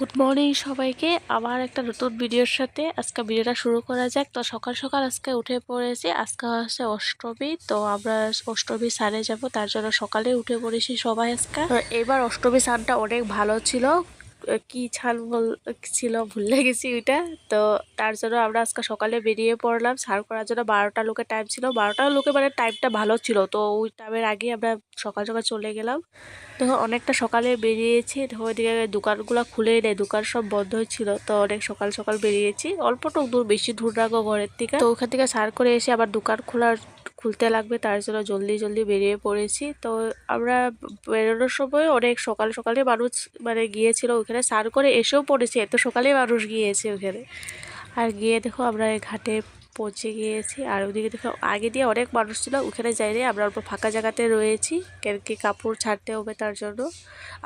Good morning সবাইকে। আবার একটা নতুন ভিডিওর সাথে আজকে ভিডিওটা শুরু করা যাক। তো সকাল সকাল আজকে উঠে পড়েছি। আজকে হচ্ছে অষ্টমী, তো আমরা অষ্টমী সারে যাব, তার জন্য সকালে উঠে পড়েছি সবাই আজকে। এবার অষ্টমী সানটা অনেক ভালো ছিল। কি ছাল ছিল, ভুলে গেছি ওইটা। তো তার জন্য আমরা আজকে সকালে বেরিয়ে পড়লাম। সার করার জন্য বারোটা লোকের টাইম ছিল। বারোটা লোকে মানে টাইমটা ভালো ছিল। তো ওই টাইমের আগে আমরা সকাল সকাল চলে গেলাম। দেখো অনেকটা সকালে বেরিয়েছি। দেখো ওইদিকে দোকানগুলো খুলে নেই। দোকান সব বন্ধ ছিল। তো অনেক সকাল সকাল বেরিয়েছি। অল্পটুক দূর, বেশি দূর রাখো ঘরের থেকে। তো ওখান থেকে সার করে এসে আবার দোকান খোলার খুলতে লাগবে, তার জন্য জলদি জলদি বেরিয়ে পড়েছি। তো আমরা বেরোনোর সময় অনেক সকাল, সকালে মানুষ মানে গিয়েছিল ওখানে, স্নান করে এসেও পড়েছে। এত সকালে মানুষ গিয়েছে ওখানে। আর গিয়ে দেখো আমরা ঘাটে পৌঁছে গিয়েছি। আর ওদিকে দেখো, আগে দিয়ে অনেক মানুষ ছিল, ওখানে যাইনি। আমরা অল্প ফাঁকা জায়গাতে রয়েছি, কেন কি কাপড় ছাড়তে হবে তার জন্য।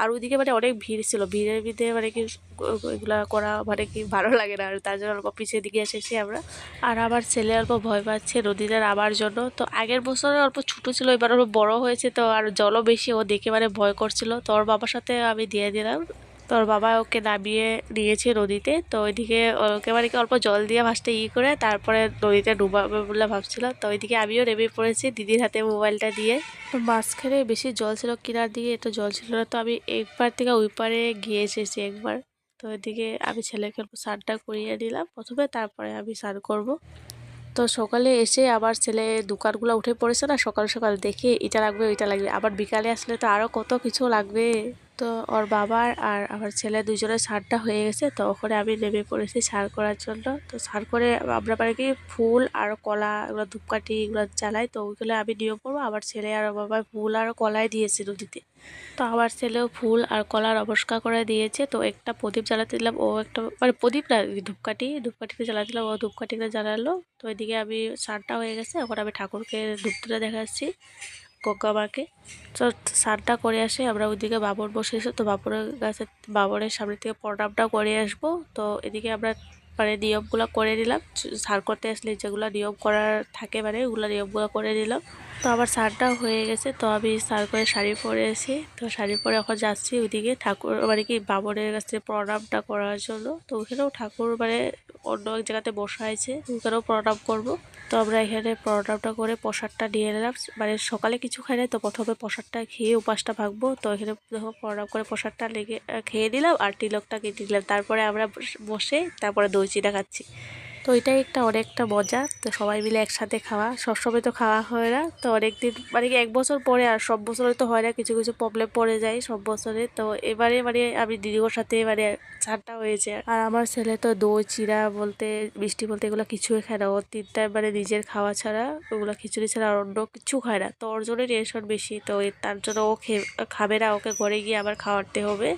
আর ওইদিকে মানে অনেক ভিড় ছিল, ভিড়ের ভিতরে মানে কি এগুলো করা মানে কি ভালো লাগে না। আর তার জন্য অল্প পিছিয়ে দিকে এসেছি আমরা। আর আমার ছেলে অল্প ভয় পাচ্ছে নদীতে নামার জন্য। তো আগের বছরে অল্প ছোটো ছিল, এবার অল্প বড় হয়েছে, তো আর জলও বেশি, ও দেখে মানে ভয় করছিল। তো ওর বাবার সাথে আমি দিয়ে দিলাম। তোর বাবা ওকে নামিয়ে নিয়েছে নদীতে, তো ওইদিকে ওকে মানে কি অল্প জল দিয়ে ভাসতে ই করে তারপরে নদীতে ডুবাবে বলে ভাবছিলাম, তো ওইদিকে আমিও নেমে পড়েছি দিদির হাতে মোবাইলটা দিয়ে। তো মাঝখানে বেশি জল ছিল কিনার দিকে, এত জল ছিল না, তো আমি একবার থেকে ওই পারে গিয়ে এসেছি একবার। তো ওইদিকে আমি ছেলেকে স্নানটা করিয়ে নিলাম প্রথমে, তারপরে আমি স্নান করব। তো সকালে এসে আবার ছেলে দোকানগুলো উঠে পড়েছে না, সকাল সকাল দেখে এটা লাগবে, ওইটা লাগবে, আবার বিকালে আসলে তো আরও কত কিছু লাগবে। তো ওর বাবার আর আমার ছেলে দুজনের সারটা হয়ে গেছে, তো ওখানে আমি নেমে পড়েছি সার করার জন্য। তো সার করে আমরা মানে কি ফুল আর কলা এগুলো ধূপকাঠি এগুলো জ্বালাই, তো ওইগুলো আমি নিয়ে পড়ব। আমার ছেলে আর বাবা ফুল আর কলাই দিয়েছে নদীতে। তো আমার ছেলেও ফুল আর কলার অবস্কার করে দিয়েছে। তো একটা প্রদীপ জ্বালাতে দিলাম, ও একটা মানে প্রদীপ না ধূপকাঠি, ধূপকাঠিতে জ্বালাতে দিলাম, ও ধূপকাঠিতে জ্বালালো। তো এদিকে আমি সারটা হয়ে গেছে, এখন আমি ঠাকুরকে ধূপ তুলে দেখাচ্ছি। গঙ্গা মাকে। তো স্নানটা করে আসে, আমরা ওইদিকে বাবর বসে এসে তো বাবরের কাছে বাবরের সামনে থেকে প্রণামটা করে আসব। তো এদিকে আমরা মানে নিয়মগুলো করে নিলাম। সার করতে আসলে যেগুলো নিয়ম করার থাকে মানে ওগুলো নিয়মগুলো করে নিলাম। তো আমার সারটা হয়ে গেছে, তো আমি সার করে শাড়ি পরে এসি তো শাড়ি পরে এখন যাচ্ছি ওইদিকে ঠাকুর মানে কি বাবরের কাছে প্রণামটা করার জন্য। তো ওখানেও ঠাকুর মানে অন্য এক জায়গাতে বসা আছে ওখানেও প্রণাম করব। তো আমরা এখানে প্রণামটা করে প্রসাদটা নিয়ে নিলাম। মানে সকালে কিছু খাই নাই, তো প্রথমে প্রসাদটা খেয়ে উপাসটা ভাগবো তো এখানে দেখো প্রণাম করে প্রসাদটা লেগে খেয়ে নিলাম আর তিলকটা কেটে নিলাম। তারপরে আমরা বসে, তারপরে দই চিটা খাচ্ছি। তো এটাই একটা অনেকটা মজা। তো সবাই মিলে একসাথে খাওয়া। সবসময় তো খাওয়া হয় না। তো অনেক দিন মানে কি এক বছর পরে আর সব বছরে তো হয় না। কিছু কিছু প্রবলেম পড়ে যায় সব বছরে। তো এবারে মানে আমি দিদিওর সাথে মানে ছাড়টা হয়েছে। আর আমার ছেলে তো দই চিরা বলতে, মিষ্টি বলতে এগুলো কিছুই খায় না। ও তিনটা মানে নিজের খাওয়া ছাড়া, ওগুলো খিচুড়ি ছাড়া আর অন্য কিছু খায় না। তো ওর জন্যই টেনশন বেশি। তো তার জন্য ও খাবে না। ওকে ঘরে গিয়ে আবার খাওয়াতে হবে।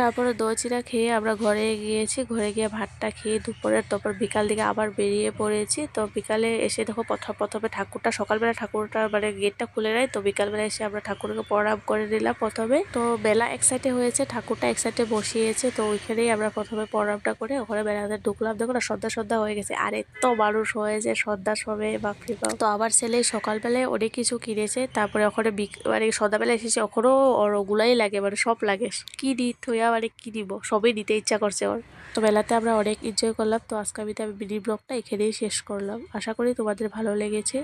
তারপরে দই চিরা খেয়ে আমরা ঘরে গিয়েছি। ঘরে গিয়ে ভাতটা খেয়ে দুপুরের তারপর বিকাল দিকে আবার বেরিয়ে পড়েছি। তো বিকালে এসে দেখো প্রথম প্রথমে ঠাকুরটা, সকালবেলা ঠাকুরটা মানে গেটটা খুলে নেয় তো বিকালবেলা এসে আমরা ঠাকুরকে প্রণাম করে নিলাম প্রথমে। তো বেলা এক সাইডে হয়েছে, ঠাকুরটা এক সাইডে বসিয়েছে। তো ওইখানেই আমরা প্রথমে প্রণামটা করে ওখানে বেড়াতে ঢুকলাম। দেখো না, সন্ধ্যা সন্ধ্যা হয়ে গেছে। আর এত মানুষ হয়েছে, সন্ধ্যা সবে বাপরে বাপ। তো আবার ছেলে সকালবেলায় অনেক কিছু কিনেছে। তারপরে ওখানে মানে সন্ধ্যাবেলা এসেছে, ওখানেও ওগুলাই লাগে মানে সব লাগে। কি দিত মানে কি দিব সবই দিতে ইচ্ছা করছে ওর তো মেলাতে আমরা অনেক এনজয় করলাম। তো আজকে আমি মিনি ব্লগটা এখানেই শেষ করলাম। আশা করি তোমাদের ভালো লেগেছে।